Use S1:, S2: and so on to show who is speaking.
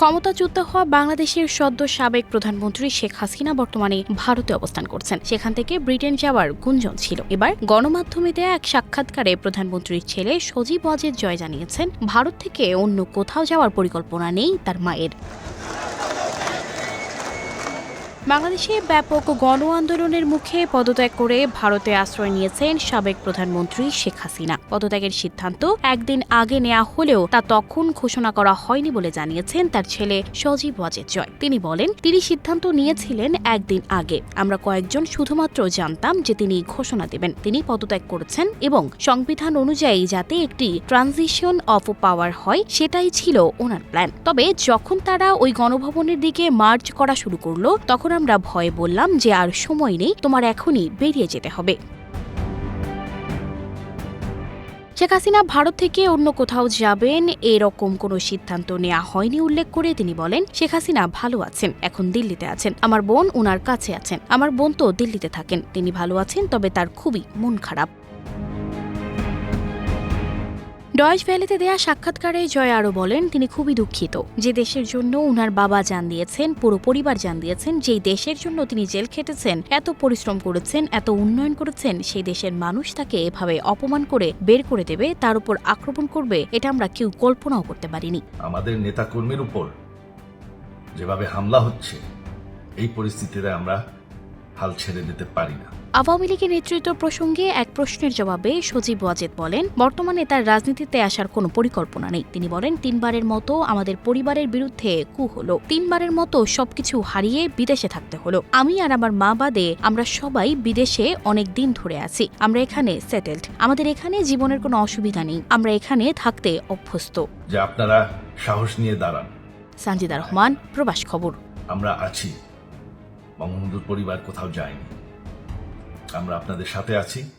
S1: ক্ষমতাচ্যুত হওয়া বাংলাদেশের সদ্য সাবেক প্রধানমন্ত্রী শেখ হাসিনা বর্তমানে ভারতে অবস্থান করছেন। সেখান থেকে ব্রিটেন যাওয়ার গুঞ্জন ছিল। এবার গণমাধ্যমে দেয়া এক সাক্ষাৎকারে প্রধানমন্ত্রীর ছেলে সজীব ওয়াজেদ জয় জানিয়েছেন, ভারত থেকে অন্য কোথাও যাওয়ার পরিকল্পনা নেই তার মায়ের। বাংলাদেশে ব্যাপক গণ আন্দোলনের মুখে পদত্যাগ করে ভারতে আশ্রয় নিয়েছেন সাবেক প্রধানমন্ত্রী শেখ হাসিনা। পদত্যাগের সিদ্ধান্ত একদিন আগে নেওয়া হলেও তা তখন ঘোষণা করা হয়নি বলে জানিয়েছেন তার ছেলে সজীব ওয়াজেদ জয় তিনি বলেন, তিনি সিদ্ধান্ত নিয়েছিলেন একদিন আগে। আমরা কয়েকজন শুধুমাত্র জানতাম যে তিনি ঘোষণা দেবেন। তিনি পদত্যাগ করেছেন এবং সংবিধান অনুযায়ী যাতে একটি ট্রানজিশন অফ পাওয়ার হয়, সেটাই ছিল ওনার প্ল্যান। তবে যখন তারা ওই গণভবনের দিকে মার্চ করা শুরু করল, তখন আমরা ভয়ে বললাম যে আর সময় নেই, তোমার এখনই বেরিয়ে যেতে হবে। শেখ হাসিনা ভারত থেকে অন্য কোথাও যাবেন, এরকম কোনো সিদ্ধান্ত নেওয়া হয়নি, উল্লেখ করে তিনি বলেন, শেখ হাসিনা ভালো আছেন, এখন দিল্লিতে আছেন। আমার বোন ওনার কাছে আছেন। আমার বোন তো দিল্লিতে থাকেন। তিনি ভালো আছেন, তবে তার খুবই মন খারাপ। ডয়েশ ভ্যালিতে দেয়া সাক্ষাৎকারে জয় আরও বলেন, তিনি খুবই দুঃখিত। যে দেশের জন্য উনার বাবা জান দিয়েছেন, পুরো পরিবার জান দিয়েছেন, যেই দেশের জন্য তিনি জেল খেটেছেন, এত পরিশ্রম করেছেন, এত উন্নয়ন করেছেন, সেই দেশের মানুষ তাকে এভাবে অপমান করে বের করে দেবে, তার উপর আক্রমণ করবে, এটা আমরা কেউ কল্পনাও করতে পারিনি।
S2: আমাদের নেতাকর্মীর উপর যেভাবে হামলা হচ্ছে, এই পরিস্থিতিতে আমরা হাল ছেড়ে দিতে পারি না।
S1: আওয়ামী লীগের নেতৃত্ব প্রসঙ্গে এক প্রশ্নের জবাবে সজীব ওয়াজেদ বলেন বর্তমানে তার রাজনীতিতে আসার কোনো পরিকল্পনা নেই। তিনি বলেন তিনবারের মতো আমাদের পরিবারের বিরুদ্ধে কু হলো। তিনবারের মতো সবকিছু হারিয়ে বিদেশে থাকতে হলো। আমি আর আমার মা বাদে আমরা সবাই বিদেশে অনেক দিন ধরে আছি। আমরা এখানে সেটেলড আমাদের এখানে জীবনের কোনো অসুবিধা নেই। আমরা এখানে থাকতে অভ্যস্ত।
S2: যে আপনারা সাহস নিয়ে দাঁড়ান।
S1: সানজিদা রহমান প্রবাস খবর।
S2: আমরা আছি। বঙ্গবন্ধুর পরিবার কোথাও যায়নি। আমরা আপনাদের সাথে আছি।